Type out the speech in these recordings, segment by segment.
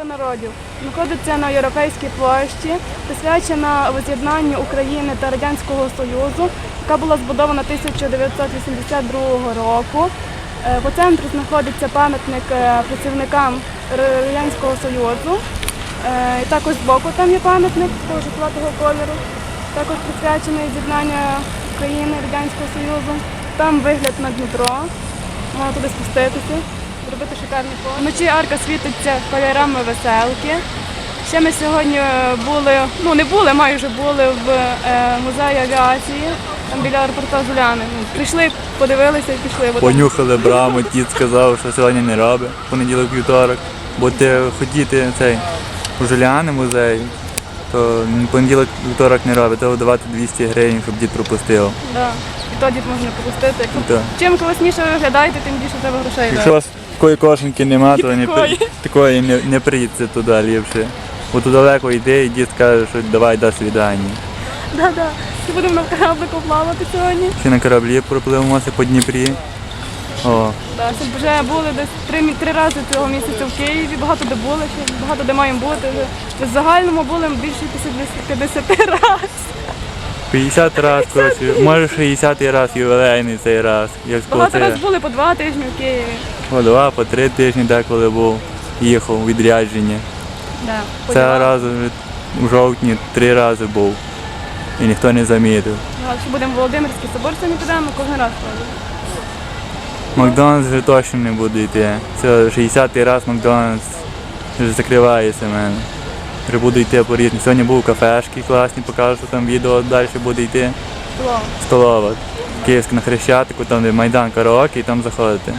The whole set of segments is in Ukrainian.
Дружба народів знаходиться на Європейській площі, присвячена воз'єднанню України та Радянського Союзу, яка була збудована 1982 року. Е, По центру знаходиться пам'ятник е, працівникам Радянського Союзу. Е, також збоку там є пам'ятник такого жовтого кольору, також присвячений з'єднанню України Радянського Союзу. Там вигляд на Дніпро, можна туди спуститися, зробити шикарний фото. Вночі арка світиться кольорами веселки. Ще ми сьогодні е, були, ну не були, майже були в е, музеї авіації, там біля аеропорту Зуляни. Ну, прийшли, подивилися і пішли. Понюхали браму, дід сказав, що сьогодні не робить, понеділок вівторок. Будете хотіти цей у Жуляни музей, то понеділок вівторок не робить, треба давати 200 гривень, щоб дід пропустив. Да. І тоді можна пропустити. Так. Чим класніше ви виглядаєте, тим більше треба грошей. Якщо у вас такої кошеньки нема, то не, Такої. при- такої не, не приїдьте туди ліпше. Бо тут далеко йде і дід скаже, що давай до свідання. Да, да. Ми будемо на кораблику плавати сьогодні. Ще на кораблі пропливемося по Дніпрі. О, Да, щоб вже були десь три, мі- три рази цього місяця в Києві, багато де були, ще багато де маємо бути. Вже. В загальному були більше 50 50 разів. 50 раз, коротше, може 60 раз ювілейний цей раз. Як Багато це разів були по два тижні в Києві. по два, по три тижні деколи був, їхав у відрядження. Да, по Це два. раз вже у жовтні три рази був. І ніхто не замітив. Ще будемо в Володимирський собор сьогодні підемо, кожен раз ходимо. Макдональдс вже точно не буде йти. Це 60-й раз Макдональдс вже закривається в мене. Вже буду йти по різним. Сьогодні був кафешки класні, покажу, що там відео далі буде йти. Слово. Столова. Київська на Хрещатику, там де Майдан караоке і там заходите.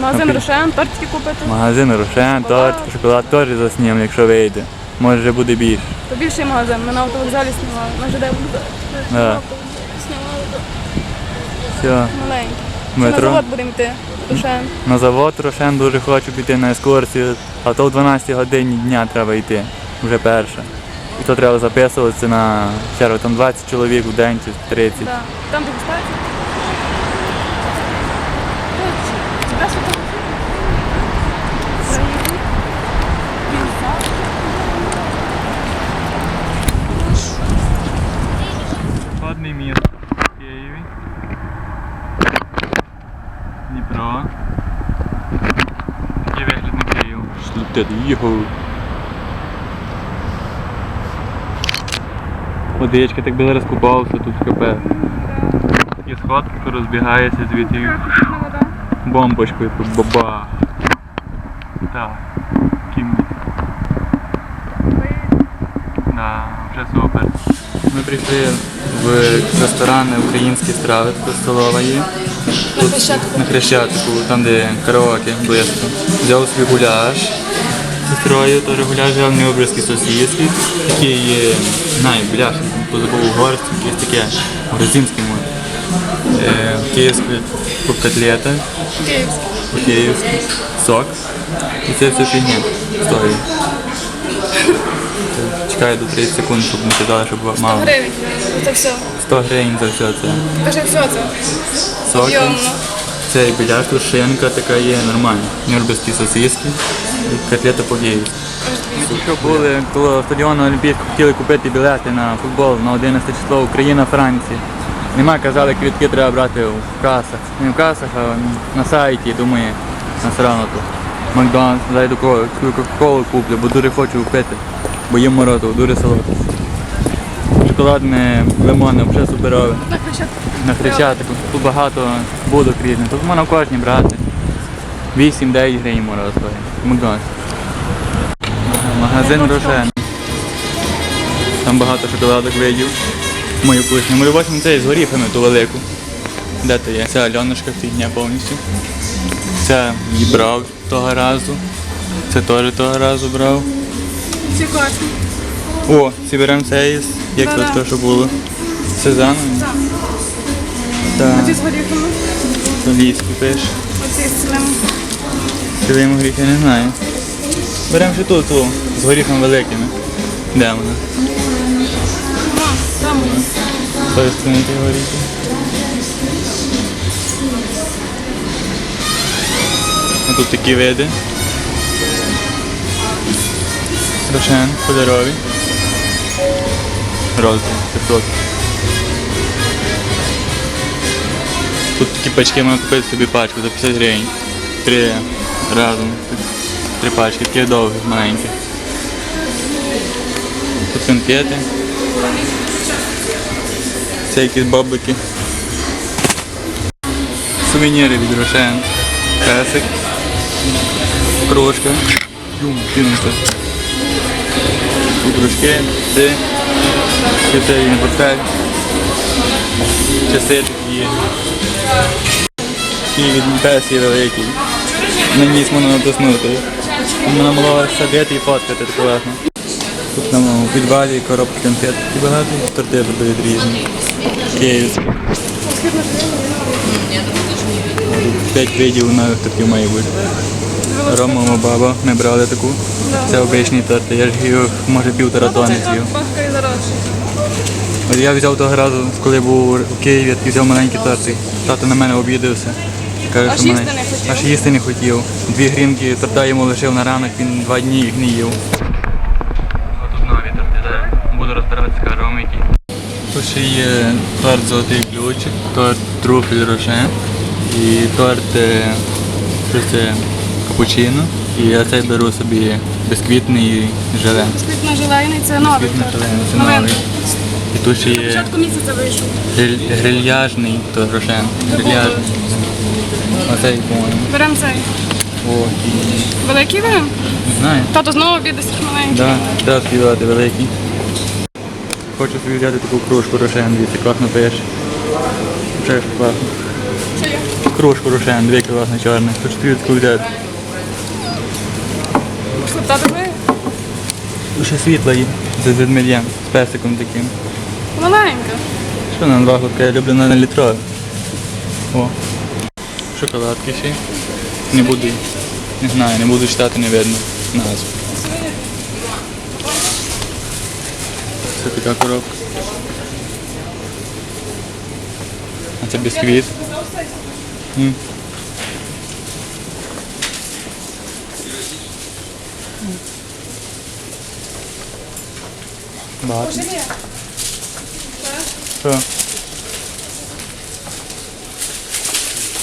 Магазин Окей. Рошен, тортики купити. Магазин Рошен, Шоколад. торт, шоколад теж заснім, якщо вийде. Може вже буде більше. То більший магазин, ми на автовокзалі знімали. Ми вже де Да. Все. маленький. Ще на Метро. завод будемо йти. Рошен. На завод Рошен дуже хочу піти на екскурсію, а то в 12 годині дня треба йти, вже перша. І то треба записуватися на черву, там 20 чоловік в день чи 30. Да. Там дегустація. Пінса. Складний міст в Києві. Дніпро. Такий вигляд на Київ. Що ти їхав? Водичка так би розкупався тут капець. І сходки розбігається звідти вода. бомбочкою тут баба. Так. Кім. Да, вже супер. Ми прийшли в ресторан українські страви, тут столова є. Тут на Хрещатику, там де караоке близько. Взяв свій гуляш сестрою, теж гуляш взяв необрізки сосиски, такі є, знаю, бляшки, позабув горсть, якесь таке, грузинське моє. Е, київська котлета, Київська. по-київськи, сок. І це все фігня стоїть. Чекаю до 30 секунд, щоб не казали, щоб 100 мало. гривень. Це все. 100 гривень за все це. Кажи, все це. Об'ємно. Це біляш, шинка така є нормальна. Нюрберські сосиски котлета по-київськи. Що були коло стадіону Олімпійського, хотіли купити білети на футбол на 11 число Україна-Франція. Нема, казали, квітки треба брати в касах. Не в касах, а на сайті, думаю, насрано тут. Макдональдс, зайду Кока-Колу куплю, бо дуже хочу купити, бо їм морозиво, дуже солодке. Шоколадне лимони, вже суперове. На Хрещатику. На Тут багато будок різних. Тут можна кожні брати. 8-9 гривень можна Макдональдс. Магазин Рошен. Там багато шоколадок видів. Мою кухню. Ми візьмемо цей з горіхами ту велику. Де то є? Це Альонушка фігня повністю. Це її брав того разу. Це теж того разу брав. Всі класні. О, ці беремо цей, із- як тут то, що було. Сезаном. Так. Оці з горіхами. Львівський пише. Цілим горіх я не знаю. Беремо ще ту, ту, з горіхом великими. Де вона? Там. Ті горіхи. А тут такі види. Рошен, кольорові. Розові, 500. Тут такі пачки можна купити собі пачку за 50 гривень. Три разом. Три пачки, такі довгі, маленькі. Тут конфети. Це якісь баблики. Сувеніри від Рошен. Песик. Кружка. Юм. Кружки, ти. Китайний портфель. Часи такі. Такий від пес є великий. На ніс можна натиснути. Вона могла садити і фоткати так класно. Тут нам у підвалі коробки конфет такі багато, торти продають різні. Київські. П'ять видів навіть тортів має бути. Рома баба, ми брали таку. Це обичний торт, я ж їх може півтора тонни з'їв. От я взяв того разу, коли був у Києві, я взяв маленький тортик. Тато на мене обідався. Каже, Аж що їсти мене- не хотів? Аж їсти не хотів. Дві грінки торта йому лишив на ранок, він два дні їх не їв. Тут нові торти, буду розбиратися, кажу вам які. Тут ще є торт золотий ключик, торт труфель роше і торт е, це капучино. І я цей беру собі бісквітний желе. Світло желейний це новий. Желе, це новий. І тут ще На є початку місяця вийшов. гриль- грильяжний то рошен. Грильяжний. Оцей, по-моєму. Беремо цей. О, Великий беремо? не знаю. Тато знову обідає маленький. Да, треба співати великий. Хочу собі взяти таку кружку рошен, дивіться, класно пише. Вже класно. Що є? Кружку рошен, дві класно чорна. Хочу тобі таку взяти. Тато ви? Тут ще світла є. З ведмедем, з песиком таким. Маленька. Що на два хлопка, я люблю на літрові. О. Шоколадки ще. Не буду. Не знаю, не буду читати, не видно назву. Це така коробка. А це бісквіт. М. Що?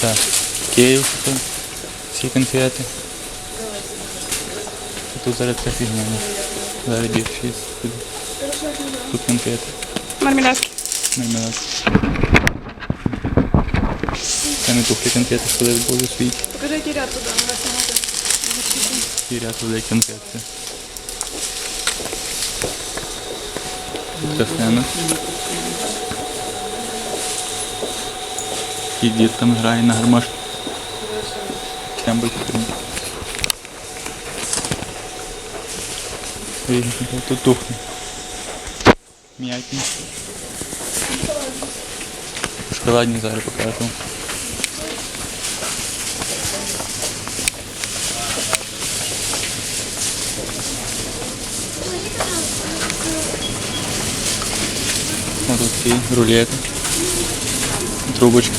Так, Київ тут, всі конфети. Тут зараз ця фігня. ну. Зараз більше є. Тут, конфети. Мармеладки. Мармелад. Це не тухлі конфети, що колись були у світі. Покажи, який ряд туди. на весь магазин. І ряд великих конфет. це. Тут кафена. І дід там грає на гармошці. Тут. Різні конфети. Тут тухне. М'ятні. Шоколадні зараз покажу. Ось тут ці рулети. Трубочки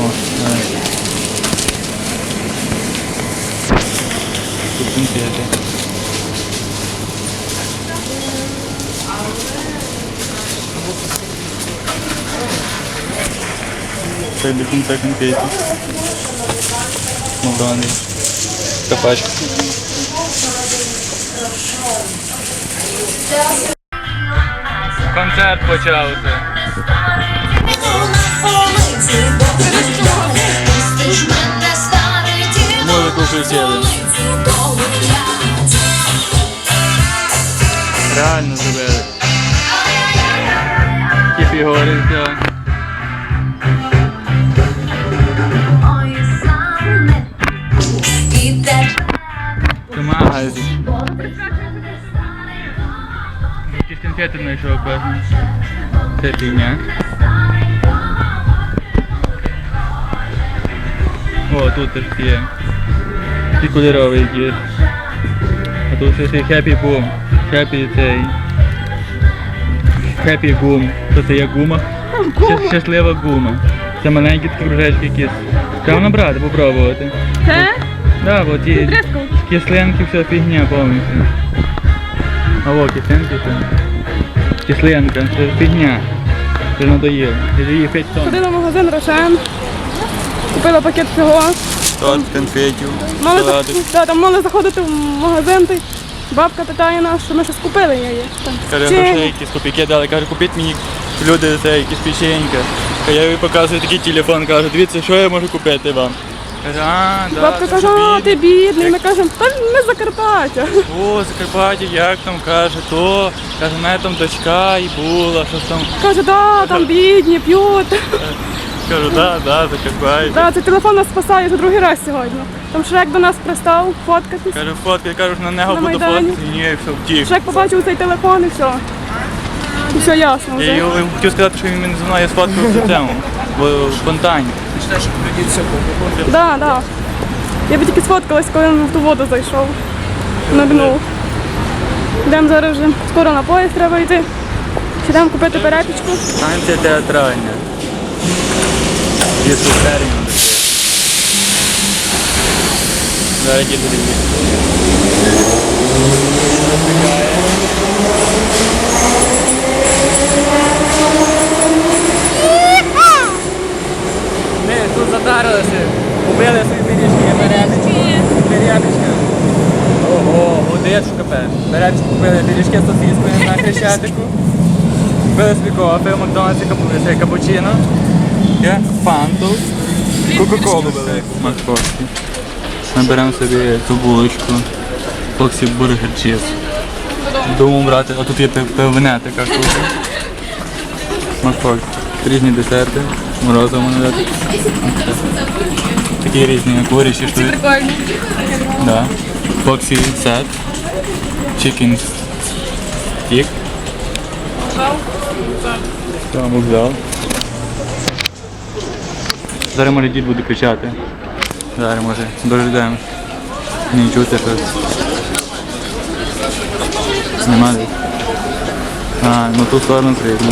шоколадні. О, так. Тут конфети. Це до кінця Та пачка. Концерт почався. Музику включили. Реально зробили. Ті фігури все. Це. Якісь конфети знайшов, певно. Це фігня. О, тут теж є. Ті кольорові якісь. А тут цей Happy Boom. Happy цей. Happy Boom. Що це є гума? Щас- Щаслива гума. Це маленькі такі кружечки якісь. Треба набрати, попробувати. Це? Да, ті Трескав. кислинки, вся фігня повністю. А во, кислинки це. Кислинка, це фігня. Це надоїло. Я ж її 5 тонн. Ходила в магазин Рошен, купила пакет всього. Торт, конфетів, Мали, за- да, там мали заходити в магазин, й бабка питає нас, що ми щось купили її. Каже, грошей якісь копійки дали, каже, купіть мені люди це якісь печенька. Я їй показую такий телефон, кажу, дивіться, що я можу купити вам. Каже, а, да, Бабка каже, а бідно». ти бідний. Ми кажемо, та ми з Закарпаття. О, Закарпаття, як там каже, то, каже, мене там дочка і була, щось там. Каже, да, там бідні, п'ють. Кажу, да, да, Закарпаття. Да, цей телефон нас спасає вже другий раз сьогодні. Там Шрек до нас пристав фоткатись. Кажу, фотки, кажу, на нього На буду Майдані. фоткати. Ні, все, втік. Шрек побачив цей телефон і все. І все ясно Я вже. його хотів сказати, що він зі мною сфоткав в цьому, в фонтані. Да, да. Я би тільки сфоткалась, коли він в ту воду зайшов. Нагнув. Йдемо зараз вже скоро на поїзд треба йти. Йдемо купити перепічку? Станція театральна. Є суперення. Зараз діду дивіться. Ми тут затарилися, купили собі пиріжки, перепічки. Перепічки. Ого, водичку капець. Перепічки купили пиріжки з сосіскою на Хрещатику. Купили собі кофе, Макдональдсі капучино. Є фанту. Кока-колу велику. Ми беремо собі цю булочку. Фоксі бургер чіз. Думав брати, а тут є пив- пивне така штука. Макфорські. Різні десерти. Морозиво можна дати. Такі різні курячі штуки. Прикольно. Да. Фоксі сет. Chicken stick. Там вокзал. Зараз може дід буде кричати. Зараз може. Дожидаємо. Не чути щось. Знімали. А, ну тут сторону прийду.